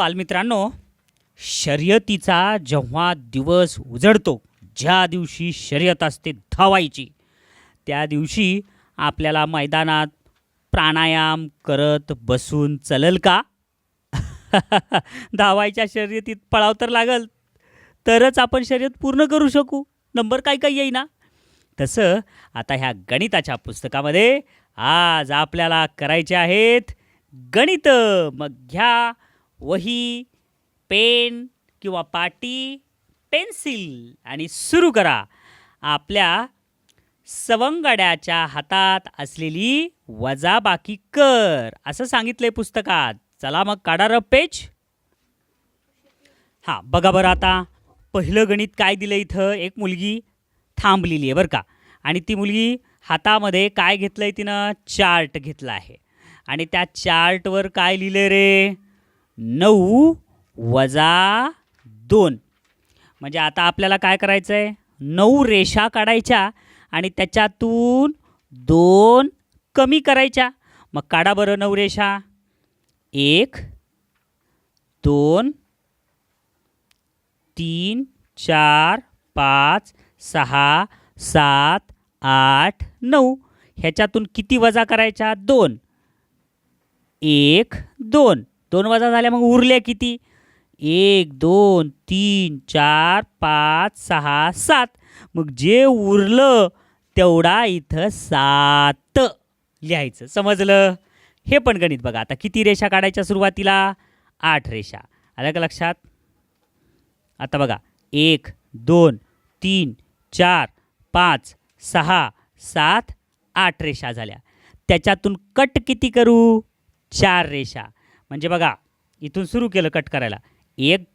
बालमित्रांनो शर्यतीचा जेव्हा दिवस उजडतो ज्या दिवशी शर्यत असते धावायची त्या दिवशी आपल्याला मैदानात प्राणायाम करत बसून चलल का? धावायच्या शर्यतीत पळाव तर लागल तरच आपण शर्यत पूर्ण करू शकू. नंबर काय काय येईना? तसं आता ह्या गणिताच्या पुस्तकामध्ये आज आपल्याला करायचे आहेत गणित. मग घ्या वही पेन किंवा पाटी पेन्सिल आणि सुरू करा आपल्या सवंगड्याच्या हातात असलेली वजाबाकी कर असं सांगितलंय पुस्तकात. चला मग काढा र पेज. हां बघा बरं आता. पहिलं गणित काय दिलं इथं? एक मुलगी थांबलेली आहे बरं का. आणि ती मुलगी हातामध्ये काय घेतलं आहे तिनं? चार्ट घेतला आहे. आणि त्या चार्टवर काय लिहिलं रे? नऊ वजा दोन. म्हणजे आता आपल्याला काय करायचं आहे नऊ रेषा काढायच्या आणि त्याच्यातून दोन कमी करायच्या. मग काढा बरं नऊ रेषा. एक दोन तीन चार पाच सहा सात आठ नऊ. ह्याच्यातून किती वजा करायच्या? दोन. एक दोन. दोन वजा झाल्या मग उरल्या किती? एक दोन तीन चार पाच सहा सात. मग जे उरलं तेवढा इथं सात लिहायचं. समजलं? हे पण गणित बघा. आता किती रेषा काढायच्या सुरुवातीला? आठ रेषा. आलं का लक्षात? आता बघा. एक दोन तीन चार पाच सहा सात आठ रेषा झाल्या. त्याच्यातून कट किती करू? चार रेषा. म्हणजे बघा इथून सुरू केलं कट करायला. एक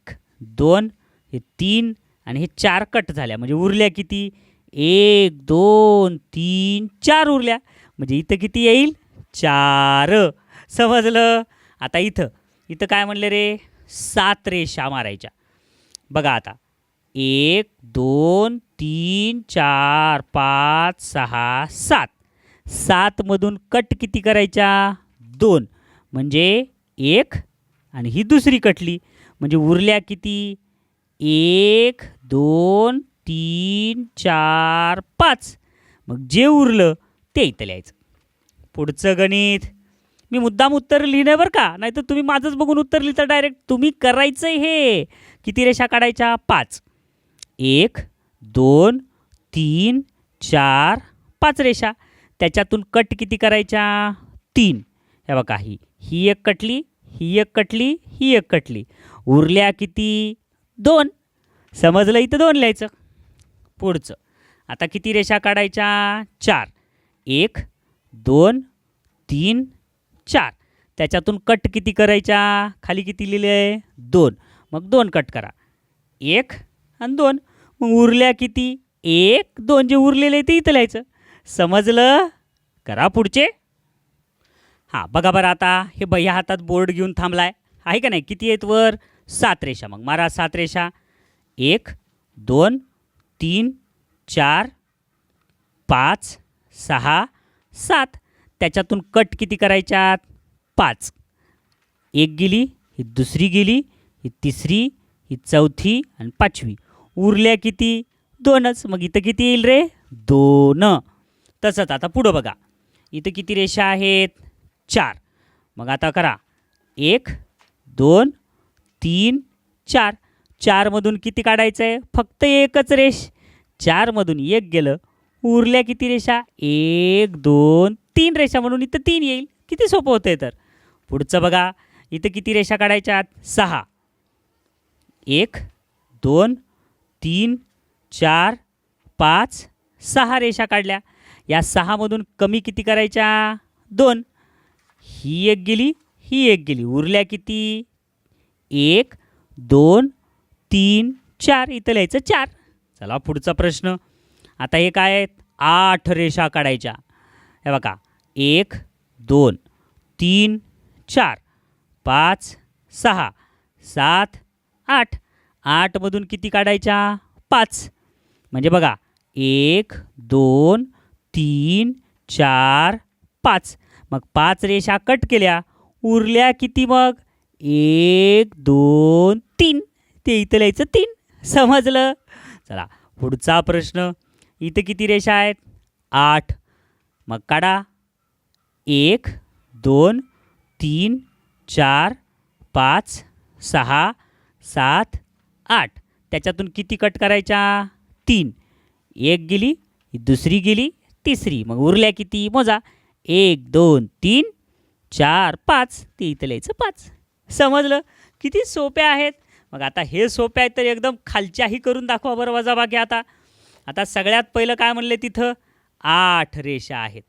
दोन हे तीन आणि हे चार कट झाल्या. म्हणजे उरल्या किती? एक दोन तीन चार उरल्या. म्हणजे इथं किती येईल? चार. समजलं? आता इथं. इथं काय म्हणलं रे? सात रेषा मारायच्या. बघा आता. एक दोन तीन चार पाच सहा सात. सातमधून कट किती करायच्या? दोन. म्हणजे एक आणि ही दुसरी कटली. म्हणजे उरल्या किती? एक दोन तीन चार पाच. मग जे उरलं ते इथं लिहायचं. पुढचं गणित. मी मुद्दाम उत्तर लिहिणं बरं का? नाहीतर तुम्ही माझंच बघून उत्तर लिहिता डायरेक्ट तुम्ही करायचं हे. किती रेषा काढायच्या? पाच. एक दोन तीन चार पाच रेषा. त्याच्यातून कट किती करायच्या? तीन. हे बघा ही. ही एक कटली ही एक कटली ही एक कटली. उरल्या किती? दोन. समजलं इथं दोन लिहायचं? पुढचं. आता किती रेषा काढायच्या? चार. एक दोन तीन चार. त्याच्यातून कट किती करायच्या? खाली किती लिहिले? आहे दोन. मग दोन कट करा. एक आणि दोन. मग उरल्या किती? एक दोन जे उरलेले ते इथं लिहायचं. समजलं? करा पुढचे. हां बघा बरं आता. हे भैया हातात बोर्ड घेऊन थांबलाय. आहे का नाही? किती आहेत वर? सात रेषा. मग मारा सात रेषा. एक दोन तीन चार पाच सहा सात. त्याच्यातून कट किती करायच्यात? पाच. एक गेली ही दुसरी गेली ही तिसरी ही चौथी आणि पाचवी. उरल्या किती? दोनच. मग इथं किती येईल रे? दोन. तसंच आता पुढं बघा. इथं किती रेषा आहेत? चार. मग आता करा. एक दोन तीन चार. चारमधून किती काढायचं आहे फक्त एकच रेष. चारमधून एक गेलं उरल्या किती रेषा? एक दोन तीन रेषा म्हणून इथं तीन येईल. किती सोपं होतं आहे तर. पुढचं बघा. इथं किती रेषा काढायच्या आत सहा. एक दोन तीन चार पाच सहा रेषा काढल्या. या सहामधून कमी किती करायच्या? दोन. ही एक गेली ही एक गेली. उरल्या किती? एक दोन तीन चार. इथं लिहायचं चार. चला पुढचा प्रश्न. आता हे काय आहेत? आठ रेषा काढायच्या. हे बघा. एक दोन तीन चार पाच सहा सात आठ. आठमधून किती काढायच्या? पाच. म्हणजे बघा. एक दोन तीन चार पाच. मग पाच रेषा कट केल्या उरल्या किती मग? एक दोन तीन. ते इथं लिहायचं तीन. समजलं? चला पुढचा प्रश्न. इथं किती रेषा आहेत? आठ. मग काढा. एक दोन तीन चार पाच सहा सात आठ. त्याच्यातून किती कट करायच्या? तीन. एक गेली दुसरी गेली तिसरी. मग उरल्या किती? मोजा. एक दोन तीन चार पाच. ते इथं लिहायचं पाच. समजलं? किती सोपे आहेत. मग आता हे सोपे आहेत तर एकदम खालच्याही करून दाखवा बरं वजाबाकी आता. आता सगळ्यात पहिलं काय म्हणले तिथं? आठ रेषा आहेत.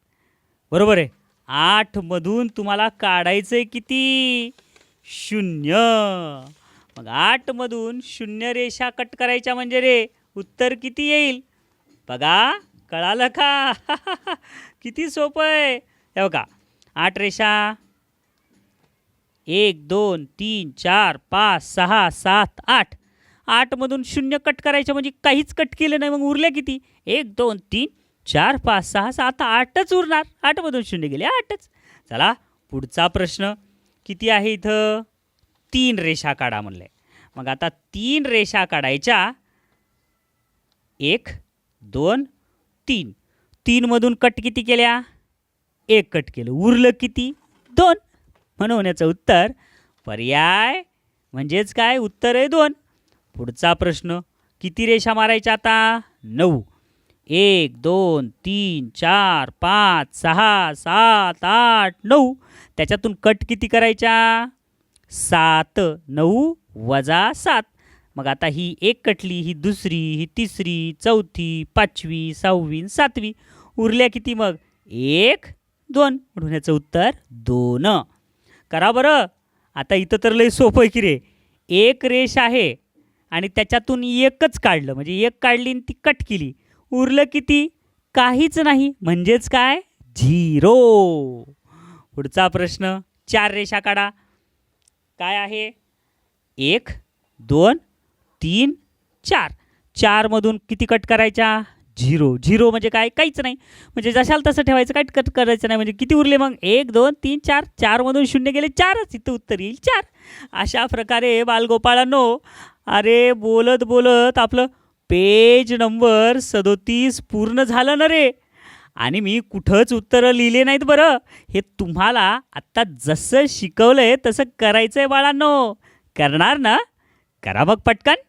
बरोबर आहे? आठमधून तुम्हाला काढायचं आहे किती? शून्य. मग आठमधून शून्य रेषा कट करायच्या म्हणजे रे उत्तर किती येईल? बघा. कळालं का? किती सोपं आहे. हे बघा. आठ रेषा. एक दोन तीन चार पाच सहा सात आठ. आठमधून शून्य कट करायचं म्हणजे काहीच कट केलं नाही. मग उरले किती? एक दोन तीन चार पाच सहा सात. आठच उरणार. आठमधून शून्य गेले. आठच. चला पुढचा प्रश्न. किती आहे इथं? तीन रेषा काढा म्हणलंय मग आता तीन रेषा काढायच्या. एक दोन तीन. तीनमधून कट किती केल्या? एक कट केलं. उरलं किती? दोन. म्हणून याचं उत्तर पर्याय म्हणजेच काय? उत्तर आहे दोन. पुढचा प्रश्न किती रेषा मारायच्या आता? नऊ. एक दोन तीन चार पाच सहा सात आठ नऊ. त्याच्यातून कट किती करायच्या? सात. नऊ वजा सात. मग आता ही एक कटली ही दुसरी ही तिसरी चौथी पाचवी सहावी सातवी. उरल्या किती मग? एक दोन. म्हणून याचं उत्तर दोन. करा बरं. आता इथं तर लई सोपं आहे की रे. एक रेष आहे आणि त्याच्यातून एकच काढलं. म्हणजे एक काढली आणि ती कट केली. उरलं किती? काहीच नाही. म्हणजेच काय? झिरो. पुढचा प्रश्न. चार रेषा काढा. काय आहे? एक दोन तीन चार. चारमधून किती कट करायच्या? झिरो. झिरो म्हणजे काय? काहीच नाही. म्हणजे जशाल तसं ठेवायचं काय कट करायचं नाही. म्हणजे किती उरले मग? एक दोन तीन चार. चारमधून शून्य गेले चारच. इथं उत्तर येईल चार. अशा प्रकारे बालगोपाळांनो अरे बोलत बोलत आपलं पेज नंबर सदोतीस पूर्ण झालं ना रे. आणि मी कुठंच उत्तरं लिहिले नाहीत बरं. हे तुम्हाला आत्ता जसं शिकवलं आहे तसं करायचं आहे बाळांनो. करणार ना? करा बघ पटकन.